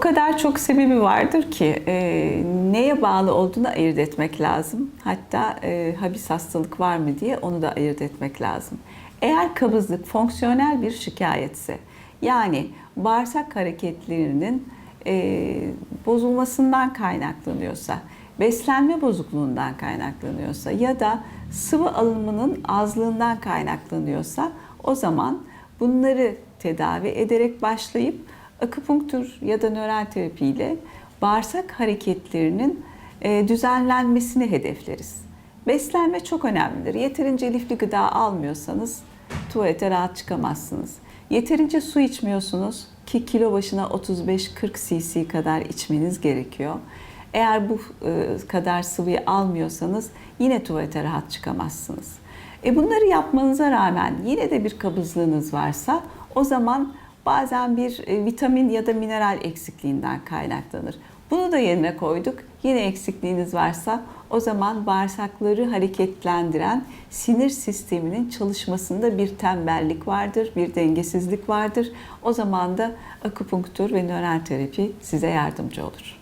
kadar çok sebebi vardır ki e, neye bağlı olduğunu ayırt etmek lazım. Hatta e, habis hastalık var mı diye onu da ayırt etmek lazım. Eğer kabızlık fonksiyonel bir şikayetse yani bağırsak hareketlerinin e, bozulmasından kaynaklanıyorsa, beslenme bozukluğundan kaynaklanıyorsa ya da sıvı alımının azlığından kaynaklanıyorsa o zaman bunları tedavi ederek başlayıp akupunktur ya da nöral terapi ile bağırsak hareketlerinin e, düzenlenmesini hedefleriz. Beslenme çok önemlidir. Yeterince lifli gıda almıyorsanız tuvalete rahat çıkamazsınız. Yeterince su içmiyorsunuz ki kilo başına 35-40 cc kadar içmeniz gerekiyor. Eğer bu e, kadar sıvıyı almıyorsanız yine tuvalete rahat çıkamazsınız. E bunları yapmanıza rağmen yine de bir kabızlığınız varsa o zaman bazen bir e, vitamin ya da mineral eksikliğinden kaynaklanır. Bunu da yerine koyduk. Yine eksikliğiniz varsa o zaman bağırsakları hareketlendiren sinir sisteminin çalışmasında bir tembellik vardır, bir dengesizlik vardır. O zaman da akupunktur ve nöral terapi size yardımcı olur.